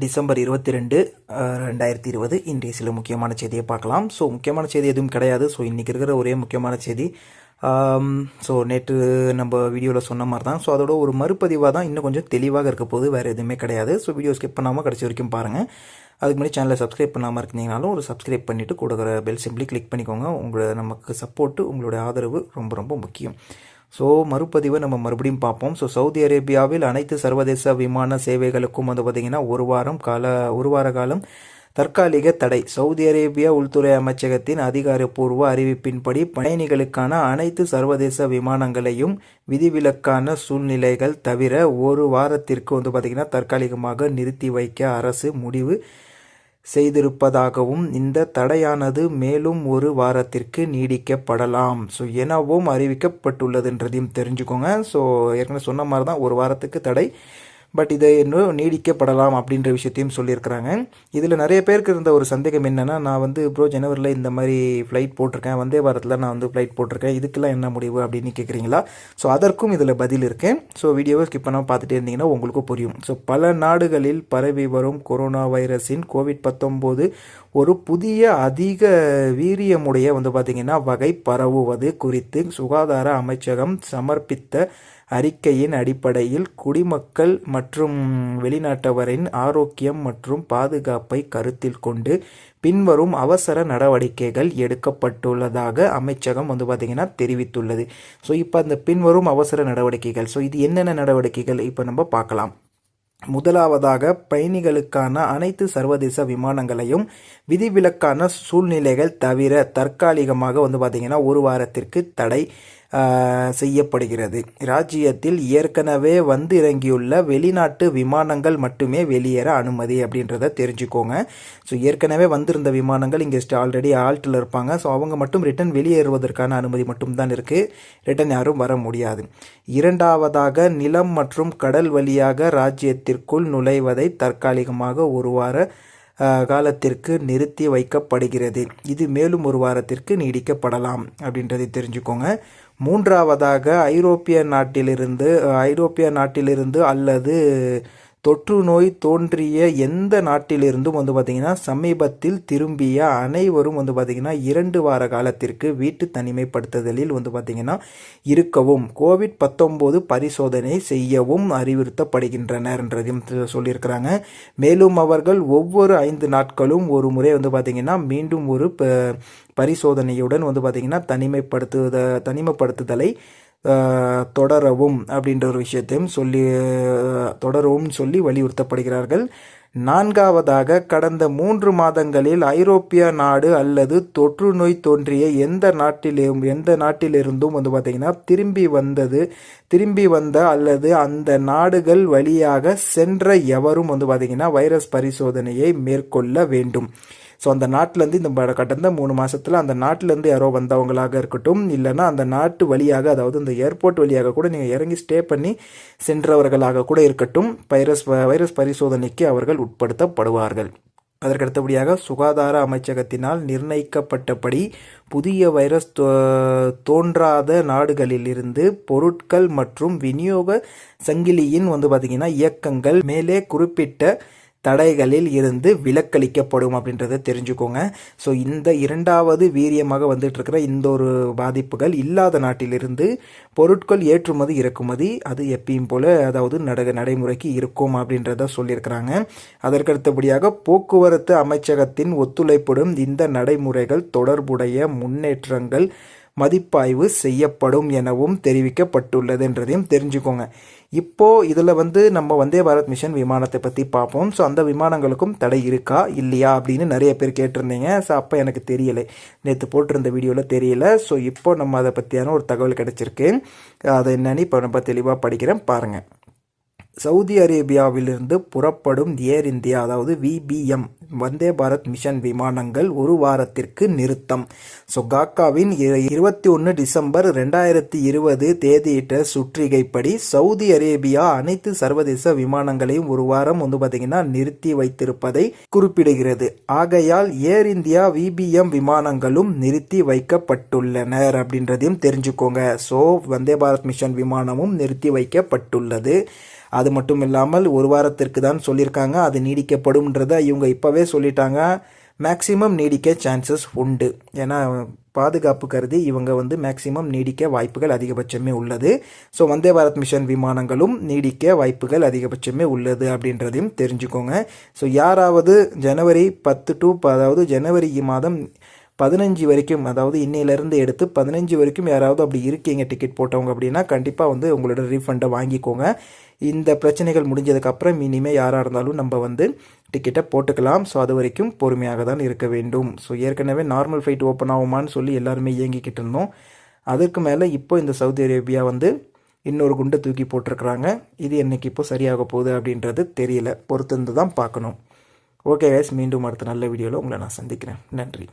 December இருபத்தி ரெண்டு ரெண்டாயிரத்தி இருபது. இன்றைய சில முக்கியமான செய்தியை பார்க்கலாம். ஸோ முக்கியமான செய்தி எதுவும் கிடையாது. ஸோ இன்றைக்கி இருக்கிற ஒரே முக்கியமான செய்தி. ஸோ நேற்று நம்ம வீடியோவில் சொன்ன மாதிரி தான். ஸோ அதோட ஒரு மறுபதிவாக தான் இன்னும் கொஞ்சம் தெளிவாக இருக்க போது வேறு எதுவுமே கிடையாது. ஸோ வீடியோ ஸ்கிப் பண்ணாமல் கடைசி வரைக்கும் பாருங்கள் அதுக்கு முன்னாடி சேனலை சப்ஸ்கிரைப் பண்ணாமல் இருந்தீங்கனாலும் ஒரு சப்ஸ்கிரைப் பண்ணிவிட்டு கொடுக்குற பெல் சிம்பிளி கிளிக் பண்ணிக்கோங்க. உங்களை நமக்கு சப்போர்ட்டு உங்களுடைய ஆதரவு ரொம்ப ரொம்ப முக்கியம். ஸோ மறுபதிவை நம்ம மறுபடியும் பார்ப்போம். ஸோ சவுதி அரேபியாவில் அனைத்து சர்வதேச விமான சேவைகளுக்கும் வந்து பார்த்திங்கன்னா ஒரு வாரம் கால ஒரு வார காலம் தற்காலிக தடை. சவுதி அரேபியா உள்துறை அமைச்சகத்தின் அதிகாரப்பூர்வ அறிவிப்பின்படி பயணிகளுக்கான அனைத்து சர்வதேச விமானங்களையும் விதிவிலக்கான சூழ்நிலைகள் தவிர ஒரு வாரத்திற்கு வந்து பார்த்திங்கன்னா தற்காலிகமாக நிறுத்தி வைக்க அரசு முடிவு செய்திருப்பதாகவும் இந்த தடையானது மேலும் ஒரு வாரத்திற்கு நீடிக்கப்படலாம். ஸோ எனவும் அறிவிக்கப்பட்டுள்ளதுன்றதையும் தெரிஞ்சுக்கோங்க. ஸோ ஏற்கனவே சொன்ன மாதிரி தான் ஒரு வாரத்துக்கு தடை பட் இதை இன்னும் நீடிக்கப்படலாம் அப்படின்ற விஷயத்தையும் சொல்லியிருக்கிறாங்க. இதில் நிறைய பேருக்கு இருந்த ஒரு சந்தேகம் என்னென்னா நான் வந்து ப்ரோ ஜனவரியில் இந்த மாதிரி ஃப்ளைட் போட்டிருக்கேன். வந்தே பாரத்தில் நான் வந்து ஃப்ளைட் போட்டிருக்கேன். இதுக்கெல்லாம் என்ன முடிவு அப்படின்னு கேட்குறீங்களா? ஸோ அதற்கும் இதில் பதில் இருக்கேன் ஸோ வீடியோவை ஸ்கிப் பண்ணாமல் பார்த்துட்டே இருந்தீங்கன்னா உங்களுக்கும் புரியும். ஸோ பல நாடுகளில் பரவி வரும் கொரோனா வைரஸின் கோவிட் பத்தொம்போது ஒரு புதிய அதிக வீரியமுடைய வந்து பார்த்திங்கன்னா வகை பரவுவது குறித்து சுகாதார அமைச்சகம் சமர்ப்பித்த அறிக்கையின் அடிப்படையில் குடிமக்கள் மற்றும் வெளிநாட்டவரின் ஆரோக்கியம் மற்றும் பாதுகாப்பை கருத்தில் கொண்டு பின்வரும் அவசர நடவடிக்கைகள் எடுக்கப்பட்டுள்ளதாக அமைச்சகம் வந்து பார்த்திங்கன்னா தெரிவித்துள்ளது. ஸோ இப்போ அந்த பின்வரும் அவசர நடவடிக்கைகள் ஸோ இது என்னென்ன நடவடிக்கைகள் இப்போ நம்ம பார்க்கலாம். முதலாவதாக பயணிகளுக்கான அனைத்து சர்வதேச விமானங்களையும் விதிவிலக்கான சூழ்நிலைகள் தவிர தற்காலிகமாக வந்து பார்த்திங்கன்னா ஒரு வாரத்திற்கு தடை செய்யப்படுகிறது. ராஜ்யத்தில் ஏற்கனவே வந்து இறங்கியுள்ள வெளிநாட்டு விமானங்கள் மட்டுமே வெளியேற அனுமதி அப்படின்றத தெரிஞ்சுக்கோங்க. ஸோ ஏற்கனவே வந்திருந்த விமானங்கள் இங்கே ஆல்ரெடி ஆல்ட்டில் இருப்பாங்க. ஸோ அவங்க மட்டும் ரிட்டன் வெளியேறுவதற்கான அனுமதி மட்டும்தான் இருக்குது ரிட்டன் யாரும் வர முடியாது. இரண்டாவதாக நிலம் மற்றும் கடல் வழியாக ராஜ்யத்திற்குள் நுழைவதை தற்காலிகமாக ஒரு வார காலத்திற்கு நிறுத்தி வைக்கப்படுகிறது. இது மேலும் ஒரு வாரத்திற்கு நீடிக்கப்படலாம் அப்படின்றதை தெரிஞ்சுக்கோங்க. மூன்றாவதாக ஐரோப்பிய நாட்டிலிருந்து ஐரோப்பிய நாட்டிலிருந்து அல்லது தொற்று நோய் தோன்றிய எந்த நாட்டிலிருந்தும் வந்து பார்த்திங்கன்னா சமீபத்தில் திரும்பிய அனைவரும் வந்து பார்த்திங்கன்னா இரண்டு வார காலத்திற்கு வீட்டு தனிமைப்படுத்துதலில் வந்து பார்த்திங்கன்னா இருக்கவும் கோவிட் பத்தொம்போது பரிசோதனை செய்யவும் அறிவுறுத்தப்படுகின்றனர் என்றதையும் சொல்லியிருக்கிறாங்க. மேலும் அவர்கள் ஒவ்வொரு ஐந்து நாட்களும் ஒரு முறை வந்து பார்த்திங்கன்னா மீண்டும் ஒரு பரிசோதனையுடன் வந்து பார்த்திங்கன்னா தனிமைப்படுத்துத தனிமைப்படுத்துதலை தொடரவும் அப்படின்ற ஒரு விஷயத்தையும் சொல்லி தொடரவும் சொல்லி வலியுறுத்தப்படுகிறார்கள். நான்காவதாக கடந்த மூன்று மாதங்களில் ஐரோப்பிய நாடு அல்லது தொற்று நோய் தோன்றிய எந்த நாட்டிலும் எந்த நாட்டிலிருந்தும் வந்து பார்த்திங்கன்னா திரும்பி வந்தது திரும்பி வந்த அல்லது அந்த நாடுகள் வழியாக சென்ற எவரும் வந்து பார்த்திங்கன்னா வைரஸ் பரிசோதனையை மேற்கொள்ள வேண்டும். ஸோ அந்த நாட்டிலேருந்து இந்த கடந்த மூணு மாதத்தில் அந்த நாட்டிலேருந்து யாரோ வந்தவங்களாக இருக்கட்டும் இல்லைனா அந்த நாட்டு வழியாக அதாவது இந்த ஏர்போர்ட் வழியாக கூட நீங்கள் இறங்கி ஸ்டே பண்ணி சென்றவர்களாக கூட இருக்கட்டும் வைரஸ் வைரஸ் பரிசோதனைக்கு அவர்கள் உட்படுத்தப்படுவார்கள். அதற்கடுத்தபடியாக சுகாதார அமைச்சகத்தினால் நிர்ணயிக்கப்பட்டபடி புதிய வைரஸ் தோன்றாத நாடுகளிலிருந்து பொருட்கள் மற்றும் விநியோக சங்கிலியின் வந்து பார்த்திங்கன்னா இயக்கங்கள் மேலே குறிப்பிட்ட தடைகளில் இருந்து விலக்களிக்கப்படும் அப்படின்றத தெரிஞ்சுக்கோங்க. ஸோ இந்த இரண்டாவது வீரியமாக வந்துட்டு இருக்கிற இந்த ஒரு பாதிப்புகள் இல்லாத நாட்டிலிருந்து பொருட்கள் ஏற்றுமதி இறக்குமதி அது எப்பயும் போல அதாவது நட நடைமுறைக்கு இருக்கும் அப்படின்றத சொல்லியிருக்கிறாங்க. அதற்கடுத்தபடியாக போக்குவரத்து அமைச்சகத்தின் ஒத்துழைப்புடன் இந்த நடைமுறைகள் தொடர்புடைய முன்னேற்றங்கள் மதிப்பாய்வு செய்யப்படும் எனவும் தெரிவிக்கப்பட்டுள்ளது என்றதையும் தெரிஞ்சுக்கோங்க. இப்போது இதில் வந்து நம்ம வந்தே பாரத் மிஷன் விமானத்தை பற்றி பார்ப்போம். ஸோ அந்த விமானங்களுக்கும் தடை இருக்கா இல்லையா அப்படின்னு நிறைய பேர் கேட்டிருந்தீங்க. ஸோ அப்போ எனக்கு தெரியலை. நேற்று போட்டிருந்த வீடியோவில் தெரியல. ஸோ இப்போ நம்ம அதை பற்றியான ஒரு தகவல் கிடச்சிருக்கு. அதை என்னன்னு இப்போ நம்ம தெளிவாக படிக்கிறேன். பாருங்கள் சவுதி அரேபியாவிலிருந்து புறப்படும் ஏர் இந்தியா அதாவது விபிஎம் வந்தே பாரத் மிஷன் விமானங்கள் ஒரு வாரத்திற்கு நிறுத்தம். ஸோ காக்காவின் இருபத்தி ஒன்று டிசம்பர் ரெண்டாயிரத்தி இருபது தேதியிட்ட சுற்றிகைப்படி சவுதி அரேபியா அனைத்து சர்வதேச விமானங்களையும் ஒரு வாரம் வந்து பார்த்தீங்கன்னா நிறுத்தி வைத்திருப்பதை குறிப்பிடுகிறது. ஆகையால் ஏர் இந்தியா விபிஎம் விமானங்களும் நிறுத்தி வைக்கப்பட்டுள்ளனர் அப்படின்றதையும் தெரிஞ்சுக்கோங்க. ஸோ வந்தே பாரத் மிஷன் விமானமும் நிறுத்தி வைக்கப்பட்டுள்ளது. அது மட்டும் இல்லாமல் ஒரு வாரத்திற்கு தான் சொல்லியிருக்காங்க அது நீடிக்கப்படும்ன்றதை இவங்க இப்போவே சொல்லிட்டாங்க. மேக்ஸிமம் நீடிக்க சான்சஸ் உண்டு. ஏன்னா பாதுகாப்பு கருதி இவங்க வந்து மேக்சிமம் நீடிக்க வாய்ப்புகள் அதிகபட்சமே உள்ளது. ஸோ வந்தே பாரத் மிஷன் விமானங்களும் நீடிக்க வாய்ப்புகள் அதிகபட்சமே உள்ளது அப்படின்றதையும் தெரிஞ்சுக்கோங்க. ஸோ யாராவது ஜனவரி பத்து டு அதாவது ஜனவரி மாதம் பதினஞ்சு வரைக்கும் அதாவது இன்னையிலேருந்து எடுத்து பதினஞ்சு வரைக்கும் யாராவது அப்படி இருக்கீங்க டிக்கெட் போட்டவங்க அப்படின்னா கண்டிப்பாக வந்து உங்களோட ரீஃபண்டை வாங்கிக்கோங்க. இந்த பிரச்சனைகள் முடிஞ்சதுக்கப்புறம் இனிமேல் யாராக இருந்தாலும் நம்ம வந்து டிக்கெட்டை போட்டுக்கலாம். ஸோ அது வரைக்கும் பொறுமையாக தான் இருக்க வேண்டும். ஸோ ஏற்கனவே நார்மல் ஃப்ளைட் ஓப்பன் ஆகுமான்னு சொல்லி எல்லாருமே இயங்கிக்கிட்டு இருந்தோம். அதுக்கு மேலே இப்போ இந்த சவுதி அரேபியா வந்து இன்னொரு குண்டை தூக்கி போட்டிருக்கிறாங்க. இது என்னைக்கு இப்போ சரியாக போகுது அப்படின்றது தெரியல. பொறுத்திருந்து தான் பார்க்கணும். ஓகே கைஸ் மீண்டும் அடுத்த நல்ல வீடியோவில் உங்களை நான் சந்திக்கிறேன். நன்றி.